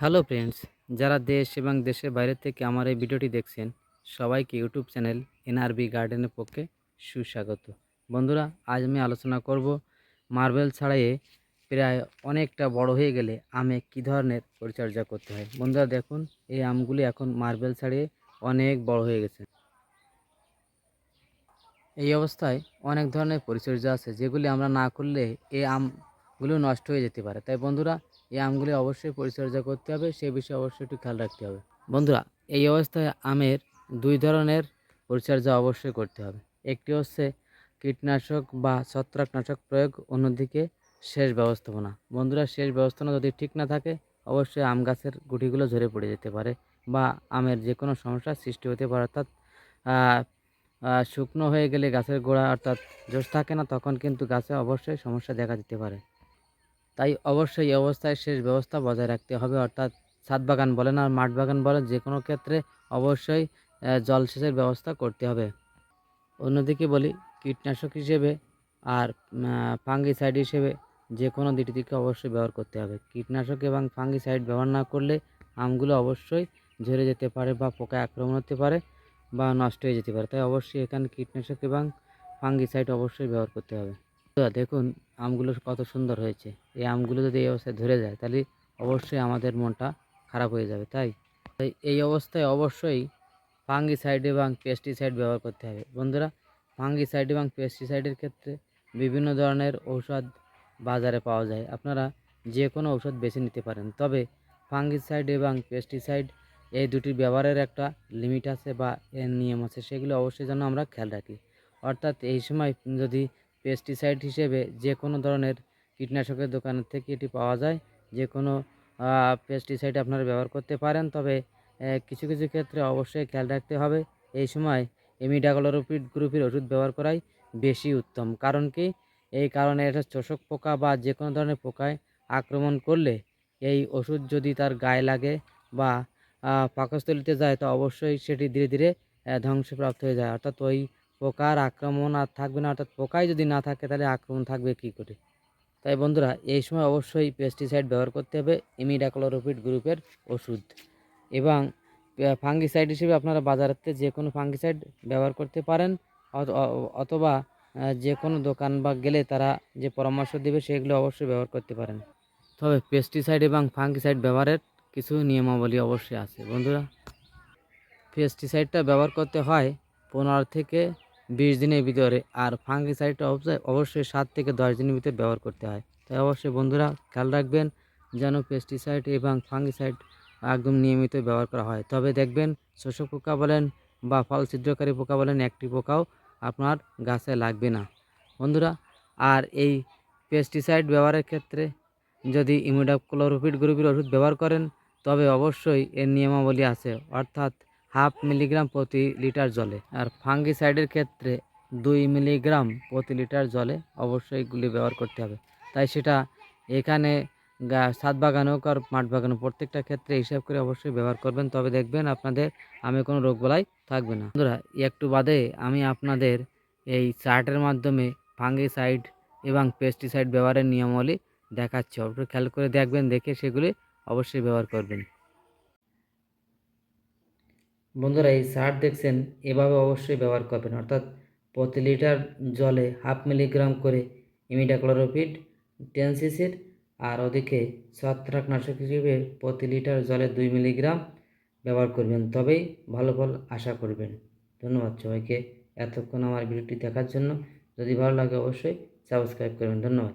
Hello friends, যারা দেশ এবং দেশের বাইরে থেকে আমার এই ভিডিওটি দেখছেন, সবাইকে ইউটিউব চ্যানেল এনআরবি গার্ডেনের পক্ষে সুস্বাগত। বন্ধুরা, আজ আমি আলোচনা করব মার্বেল ছাড়াইয়ে প্রায় অনেকটা বড় হয়ে গেলে আমে কী ধরনের পরিচর্যা করতে হয়। বন্ধুরা, দেখুন, এই আমগুলি এখন মার্বেল ছাড়িয়ে অনেক বড় হয়ে গেছে। এই অবস্থায় অনেক ধরনের পরিচর্যা আছে যেগুলি আমরা না করলে এই আমগুলো নষ্ট হয়ে যেতে পারে। তাই বন্ধুরা এই আমগুলি অবশ্যই পরিচর্যা করতে হবে, সে বিষয়ে অবশ্যই একটু খেয়াল রাখতে হবে। বন্ধুরা, এই অবস্থায় আমের দুই ধরনের পরিচর্যা অবশ্যই করতে হবে। একটি হচ্ছে কীটনাশক বা ছত্রাকনাশক প্রয়োগ, অন্যদিকে শেষ ব্যবস্থাপনা। বন্ধুরা শেষ ব্যবস্থাপনা যদি ঠিক না থাকে, অবশ্যই আম গাছের গুটিগুলো ঝরে পড়ে যেতে পারে বা আমের যে কোনো সমস্যার সৃষ্টি হতে পারে। অর্থাৎ শুকনো হয়ে গেলে গাছের গোড়া অর্থাৎ জোশ থাকে না, তখন কিন্তু গাছে অবশ্যই সমস্যা দেখা দিতে পারে। তাই অবশ্যই এই অবস্থায় শেষ ব্যবস্থা বজায় রাখতে হবে। অর্থাৎ ছাদ বাগান বলেন আর মাঠ বাগান বলেন, যে কোনো ক্ষেত্রে অবশ্যই জলসেচের ব্যবস্থা করতে হবে। অন্যদিকে বলি, কীটনাশক হিসেবে আর ফাঙ্গিসাইড হিসেবে যে কোনো দুটি দিকে অবশ্যই ব্যবহার করতে হবে। কীটনাশক এবং ফাঙ্গিসাইড ব্যবহার না করলে আমগুলো অবশ্যই ঝরে যেতে পারে বা পোকায় আক্রমণ হতে পারে বা নষ্ট হয়ে যেতে পারে। তাই অবশ্যই এখানে কীটনাশক এবং ফাঙ্গিসাইড অবশ্যই ব্যবহার করতে হবে। দেখুন, আমগুলো কত সুন্দর হয়েছে। এই আমগুলো যদি এই অবস্থায় ধরে যায়, তাহলে অবশ্যই আমাদের মনটা খারাপ হয়ে যাবে, তাই? তাই এই অবস্থায় অবশ্যই ফাঙ্গিসাইড এবং পেস্টিসাইড ব্যবহার করতে হবে। বন্ধুরা ফাঙ্গিসাইড এবং পেস্টিসাইডের ক্ষেত্রে বিভিন্ন ধরনের ঔষধ বাজারে পাওয়া যায়। আপনারা যে কোনো ঔষধ বেছে নিতে পারেন। তবে ফাঙ্গিসাইড এবং পেস্টিসাইড এই দুটির ব্যবহারের একটা লিমিট আছে বা এর নিয়ম আছে, সেগুলো অবশ্যই যেন আমরা খেয়াল রাখি। অর্থাৎ এই সময় যদি পেস্টিসাইড হিসেবে যে কোনো ধরনের কীটনাশকের দোকানের থেকে এটি পাওয়া যায়। যে কোনো পেস্টিসাইড আপনারা ব্যবহার করতে পারেন, তবে কিছু কিছু ক্ষেত্রে অবশ্যই খেয়াল রাখতে হবে। এই সময় এমিডাগলোরোপিড গ্রুপের ওষুধ ব্যবহার করাই বেশি উত্তম। কারণ কি? এই কারণে এটা চোষক পোকা বা যে কোনো ধরনের পোকায় আক্রমণ করলে এই ওষুধ যদি তার গায়ে লাগে বা পাকস্থলিতে যায়, তো অবশ্যই সেটি ধীরে ধীরে ধ্বংসপ্রাপ্ত হয়ে যায়। অর্থাৎ ওই পোকার আক্রমণ আর থাকবে না, অর্থাৎ পোকাই যদি না থাকে তাহলে আক্রমণ থাকবে কী করে? তাই বন্ধুরা, এই সময় অবশ্যই পেস্টিসাইড ব্যবহার করতে হবে ইমিডাক্লোরোপিড গ্রুপের ওষুধ। এবং ফাঙ্গিসাইড হিসেবে আপনারা বাজারেতে যে কোনো ফাঙ্গিসাইড ব্যবহার করতে পারেন অথবা যে কোনো দোকান বা গেলে তারা যে পরামর্শ দেবে সেগুলো অবশ্যই ব্যবহার করতে পারেন। তবে পেস্টিসাইড এবং ফাঙ্গিসাইড ব্যবহারের কিছু নিয়মাবলী অবশ্যই আছে। বন্ধুরা পেস্টিসাইডটা ব্যবহার করতে হয় পনেরো থেকে বিশ দিনের ভিতরে আর ফাঙ্গিসাইডটা অবশ্যই সাত থেকে দশ দিনের ভিতরে ব্যবহার করতে হয়। তাই অবশ্যই বন্ধুরা খেয়াল রাখবেন যেন পেস্টিসাইড এবং ফাঙ্গিসাইড একদম নিয়মিত ব্যবহার করা হয়। তবে দেখবেন শোষক পোকা বলেন বা ফল ছিদ্রকারী পোকা বলেন, একটি পোকাও আপনার গাছে লাগবে না। বন্ধুরা, আর এই পেস্টিসাইড ব্যবহারের ক্ষেত্রে যদি ইমিডাক্লোরোপিড গ্রুপের ওষুধ ব্যবহার করেন, তবে অবশ্যই এর নিয়মাবলী আছে। অর্থাৎ হাফ মিলিগ্রাম প্রতি লিটার জলে। আর ফাঙ্গিসাইডের ক্ষেত্রে দুই মিলিগ্রাম প্রতি লিটার জলে অবশ্যই এগুলি ব্যবহার করতে হবে। তাই সেটা এখানে ছাদ বাগান হোক আর মাঠ বাগান প্রত্যেকটা ক্ষেত্রে হিসাব করে অবশ্যই ব্যবহার করবেন। তবে দেখবেন আপনাদের, আমি কোনো রোগ বলাই থাকবে না। বন্ধুরা, একটু বাদে আমি আপনাদের এই চার্টের মাধ্যমে ফাঙ্গিসাইড এবং পেস্টিসাইড ব্যবহারের নিয়মাবলী দেখাচ্ছি। অবশ্যই খেয়াল করে দেখবেন, দেখে সেগুলি অবশ্যই ব্যবহার করবেন। বন্ধুরা, এই সার দেখছেন, এভাবে অবশ্যই ব্যবহার করবেন। অর্থাৎ প্রতি লিটার জলে হাফ মিলিগ্রাম করে ইমিডাক্লোরোপিড টেন সিসির, আর ওদিকে ছত্রাকনাশক হিসেবে প্রতি লিটার জলে দুই মিলিগ্রাম ব্যবহার করবেন। তবেই ভালো ফল আশা করবেন। ধন্যবাদ সবাইকে এতক্ষণ আমার ভিডিওটি দেখার জন্য। যদি ভালো লাগে অবশ্যই সাবস্ক্রাইব করবেন। ধন্যবাদ।